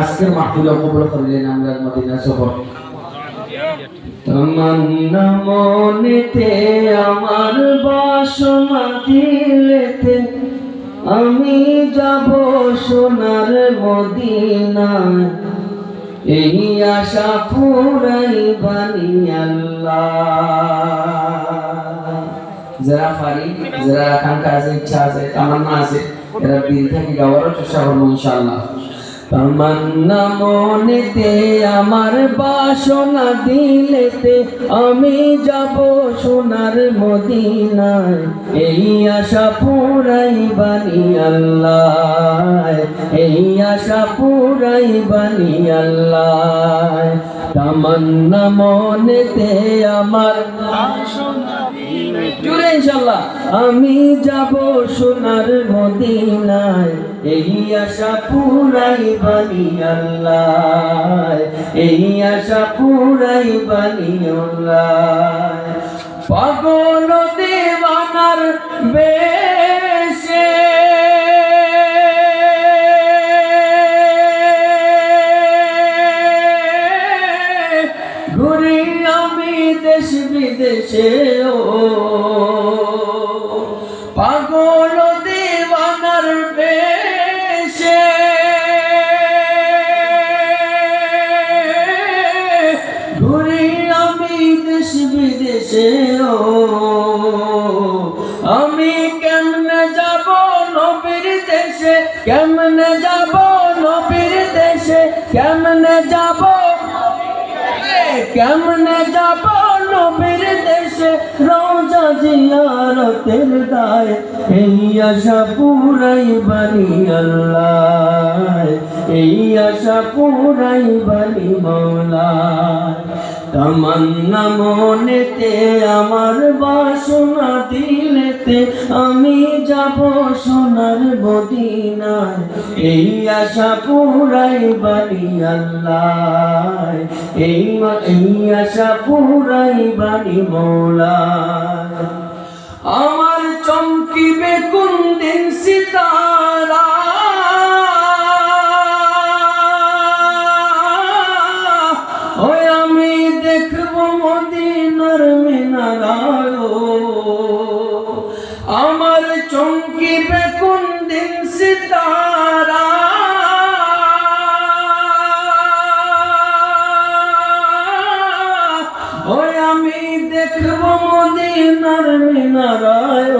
আজকের মাহফিল কবুল করলেন আমরা মদিনা সফর তমন্না মনেতে আমার বাসনা দিলেতে আমি যাব সোনার মদিনায়। এই আশা পুরাই বানি আল্লাহ। যারা পারি যারা আকাঙ্ক্ষা আছে ইচ্ছা আছে তামান্না আছে, এরা দিল থেকে গাওয়ারও চেষ্টা করব ইনশাআল্লাহ। তামান্না মনেতে আমার বাসনা দিলেতে আমি যাব সোনার মদিনায়। এই আশা পুরাই বানি আল্লাহ, এই আশা পুরাই বানি আল্লাহ। তামান্না মনেতে আমার জুড়ে ইনশাল্লাহ আমি যাব সোনার মদিনায়, এই আশা পুরাই বানি আল্লাহ। এই আশা পুরাই বানি আল্লাহ। পাগল দেশ বিদেশে, ও। পাগল দেওয়ানার বেশে। ঘুরি আমি দেশ ও। আমি কেমনে যাব নবীর দেশে? কেমনে যাব নবীর দেশে? কেমনে যাব? কেমনে যাব নবীর দেশে রোজা জিয়ারতের দায়। এই আশা পুরাই বানি আল্লাহ। এই আশা পুরাই বানি মৌলা তামান্না মনেতে আমার বাসনা দিলেতে আমি যাব সোনার মদিনায়। এই আশা পুরাই বানি আল্লাহ এই এই আশা পুরাই বানি মৌলা আমার চমকিবে কোন দিন সিতারা মিনারায় আমার চমকিবে কোন দিন সিতারা। ওই আমি দেখব মদিনার মিনারায়।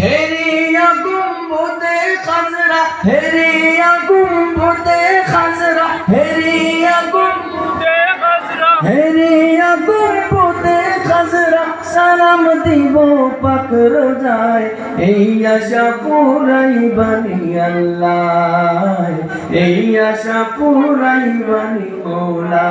হেরিয়া গুম্বদে খাজরা, হেরিয়া গুম্বদে খাজরা, হেরিয়া গুম্বদে খাজরা সালাম দিব, পাক রোজায়। এই আশা পুরাই বানি আল্লাহ। এই আশা পুরাই বানি মৌলা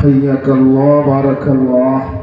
حياك الله بارك الله